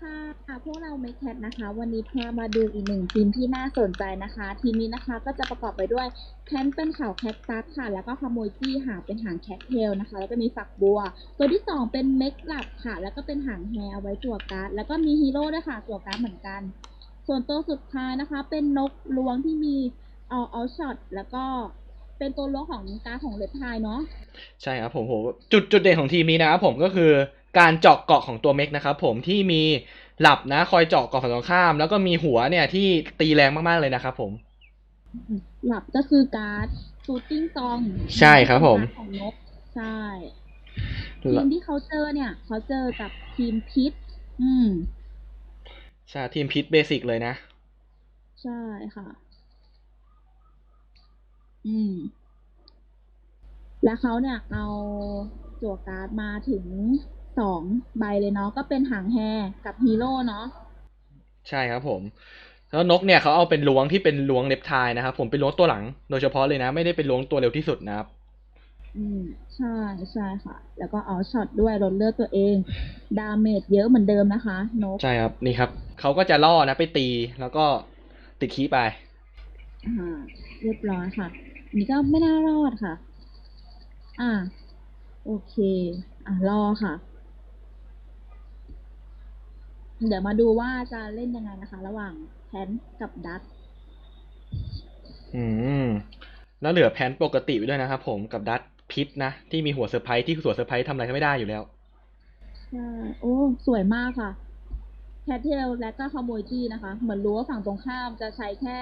ค่ะ พวกเราเมคแคทนะคะ วันนี้พามาดูอีกหนึ่งทีมที่น่าสนใจนะคะ ทีมนี้นะคะก็จะประกอบไปด้วยแพนเป็นเขาวแคคตัสค่ะ แล้วก็ขโมยจี้หางเป็นหางแคทเทลนะคะ แล้วก็มีฝักบัว ตัวที่สองเป็นเมกหลับค่ะ แล้วก็เป็นหางแฮร์เอาไว้จั่วการ์ด แล้วก็มีฮีโร่ด้วยค่ะจั่วการ์ดเหมือนกัน ส่วนตัวสุดท้ายนะคะ เป็นนกลวงที่มีเอาเอาช็อตแล้วก็เป็นตัวล้วงของการ์ดของเลดไทายเนาะ ใช่ครับผมโหจุดจุดเด่นของทีมนี้นะครับผมก็คือ การเจาะเกาะของตัวเมกนะครับผมที่มีหลับนะคอยเจาะเกาะฝั่งตรงข้าม แล้วก็มีหัวเนี่ยที่ตีแรงมากๆเลยนะครับผม หลับก็คือการ์ดชูตติ้งซองใช่ครับผม ของนกใช่ทีมที่เขาเจอเนี่ย เขาเจอกับทีมพิษอืมใช่ทีมพิษเบสิกเลยนะ ใช่ค่ะ อืม แล้วเขาเนี่ยเอาจั่วการ์ดมาถึง สองใบเลยเนาะก็เป็นหางแฮกับฮีโร่เนาะใช่ครับผมแล้วนกเนี่ยเขาเอาเป็นล้วงที่เป็นล้วงเน็บไทายนะครับ ผมเป็นล้วงตัวหลังโดยเฉพาะเลยนะ ไม่ได้เป็นล้วงตัวเร็วที่สุดนะครับ อืมใช่ใช่ค่ะ แล้วก็เอาช็อตด้วยลดเลือดตัวเอง ดาเมจเยอะเหมือนเดิมนะคะนกใช่ครับนี่ครับเขาก็จะล่อนะไปตีแล้วก็ติดคีย์ไปอ่าเรียบร้อยค่ะอันนี้ก็ไม่น่ารอดค่ะ อ่า โอเค อะรอค่ะ เดี๋ยวมาดูว่าจะเล่นยังไงนะคะ ระหว่างแพนกับดัตอืม แล้วเหลือแพนปกติไว้ด้วยนะครับผมกับดัตพิษนะ ที่มีหัวเซอร์ไพรส์ที่หัวเซอร์ไพรส์ทำอะไรก็ไม่ได้อยู่แล้วใช่โอ้ สวยมากค่ะแคทเทลและก็ขโมยจี้นะคะ เหมือนรู้ว่าฝั่งตรงข้ามจะใช้แค่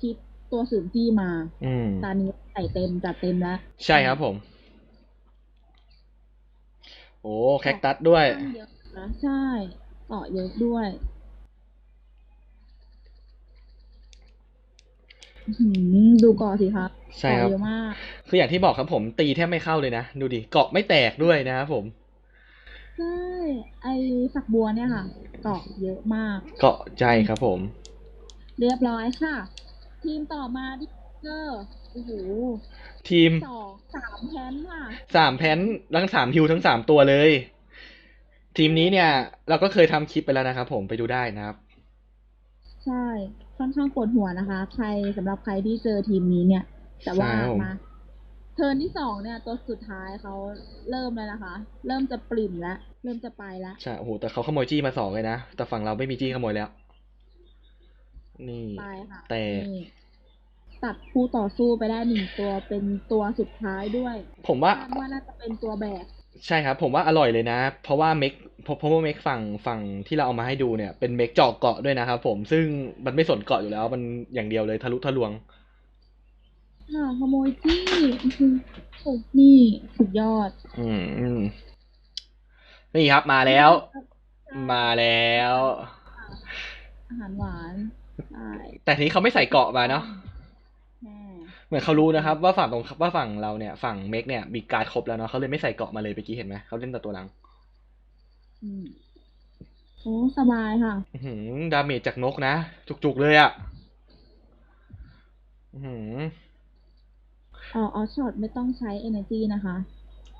พิษตัวสื่อจี้มา อืมตอนนี้ใส่เต็มจัดเต็มแล้ว ใช่ครับผม โอ้แคคตัสด้วยค่อนข้างเยอะนะใช่ เกาะเยอะด้วยอื้อหือดูเกาะสิครับใช่ครับเกาะเยอะมาก คืออย่างที่บอกครับผมตีแทบไม่เข้าเลยนะ ดูดิเกาะไม่แตกด้วยนะครับผมใช่ไอฝักบัวเนี่ยค่ะ เกาะเยอะมาก เกาะใจครับผม เรียบร้อยค่ะ ทีมต่อมาดิเกอร์โอ้โหทีมสองสามแพนค่ะสามแพนทั้งสามฮิวทั้งสามตัวเลย ทีมนี้เนี่ย เราก็เคยทำคลิปไปแล้วนะครับผมไปดูได้นะครับ ใช่ ค่อนข้างปวดหัวนะคะ ใครสำหรับใครที่เจอทีมนี้เนี่ย แต่ว่าใช่ครับผม มา เทิร์นที่สองเนี่ย ตัวสุดท้ายเขาเริ่มแล้วนะคะ เริ่มจะปริ่มแล้ว เริ่มจะไปแล้ว ใช่โอ้โหแต่เขาขโมยจี้มาสองเลยนะ แต่ฝั่งเราไม่มีจี้ขโมยแล้ว นี่ ไปค่ะแต่ นี่ตัดคู่ต่อสู้ไปได้หนึ่งตัวเป็นตัวสุดท้ายด้วยผมว่า คาดว่าน่าจะเป็นตัวแบก ใช่ครับ ผมว่าอร่อยเลยนะ เพราะว่าเมกเพราะเพราะว่าเมกฝั่งฝั่งที่เราเอามาให้ดูเนี่ย เป็นเมกเจาะเกาะด้วยนะครับผมซึ่งมันไม่สนเกาะอยู่แล้ว มันอย่างเดียวเลยทะลุทะลวงค่ะขโมยจี้อื้อหือโอ้นี่สุดยอดอืมอืมนี่ครับมาแล้ว มาแล้ว อาหารหวานใช่แต่ทีนี้เขาไม่ใส่เกาะมาเนาะแน่ เหมือนเขารู้นะครับ ว่าฝั่งตรงว่าฝั่งเราเนี่ยฝั่งเมกเนี่ยมีการดครบแล้วเนาะเขาเลยไม่ใส่เกาะมาเลยเมื่อกี้เห็นไหมเขาเล่นแต่ตัวหลังอืมโอ้สบายค่ะอื้อหือดาเมจจากนกนะ จุกๆเลยอะ่ะอื้อหือเอออช็อตไม่ต้องใช้ energy นะคะ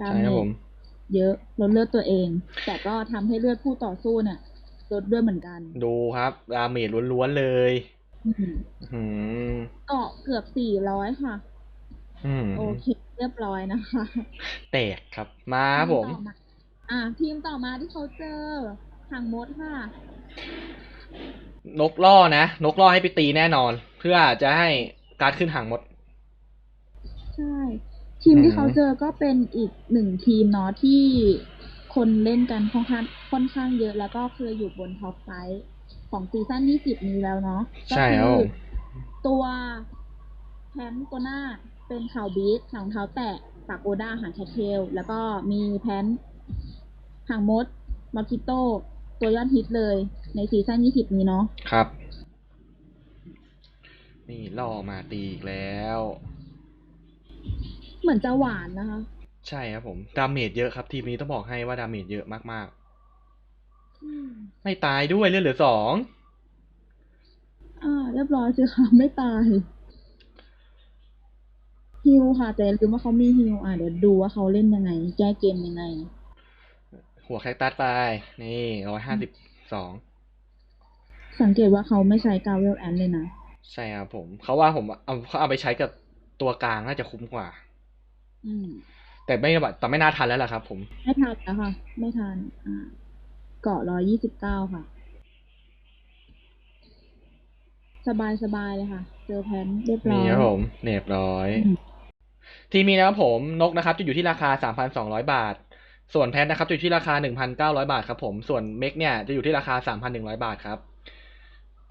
ดาใช่เมครับจผมเยอะลดเลือดตัวเอง แต่ก็ทำให้เลือดผู้ต่อสู้เนี่ยลดด้วยเหมือนกัน ดูครับ ดาเมจล้วนๆเลย อืมอื้อหือเกาะเกือบสี่ร้อยค่ะ อืมโอเค เรียบร้อยนะคะ แตกครับ มาครับผม ทีต่อมาอะทีมต่อมาที่เขาเจอหางมดค่ะ นกล่อนะ นกล่อให้ไปตีแน่นอน เพื่อจะให้การดขึ้นหางหมด ใช่ ทีมที่อืมเขาเจอก็เป็นอีกหนึ่งทีมเนาะที่คนเล่นกันค่อนข้างค่อนข้างเยอะแล้วก็เคยอยู่บนท็อปไฟว์ ของซีซั่นยี่สิบนี้แล้วเนาะใช่ครับก็ผอมตัวแพนตัวหน้าเป็นข่าวบีทหางเท้าแตะปากโอด้าหางแคทเทล แล้วก็มีแพนหางมดมอคิโตตัวยอดฮิตเลยในซีซั่นยี่สิบนี้เนาะครับ นี่ล่อมาตีอีกแล้ว เหมือนจะหวานนะคะ ใช่ครับผม ดาเมจเยอะครับ ทีมนี้ต้องบอกให้ว่าดาเมจเยอะมากอืมๆ ไม่ตายด้วยเลือดเหลือสองอ่า เรียบร้อยสิคะไม่ตายฮิวค่ะแต่อย่าลืมว่าเขามีฮิวอะเดี๋ยวดูว่าเขาเล่นยังไง แก้เกมยังไง หัวแคคตัสไป นี่ร้อยห้าสิบสองสังเกตว่าเขาไม่ใช้กาเวลแอนเลยนะ ใช่ครับผม เขาว่าผมเอาเขาเอาไปใช้กับตัวกลางน่าจะคุ้มกว่า อืมแต่ไม่แต่ไม่น่าทันแล้วล่ะครับ ผม ไม่ทันแล้วค่ะ ไม่ทันอ่า เกาะร้อยยี่สิบเก้าค่ะ สบายสบายเลยค่ะ เจอแพนเรียบร้อนี่ยครับผมเรียบร้อยอืมทีมีนะครับผมนกนะครับ จะอยู่ที่ราคา3,200บาท ส่วนแพทนะครับจะอยู่ที่ราคา1,900บาทครับผมส่วนเมกเนี่ยจะอยู่ที่ราคา3,100บาทครับ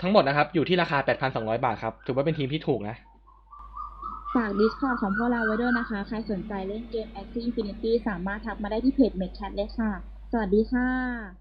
ทั้งหมดนะครับ อยู่ที่ราคา8,200บาทครับถือว่าเป็นทีมที่ถูกนะฝาก Discord ของพวกเราไว้ด้วยนะคะ ใครสนใจเล่นเกม Axie Infinity สามารถทักมาได้ที่เพจ m e c h a t เลยค่ะ สวัสดีค่ะ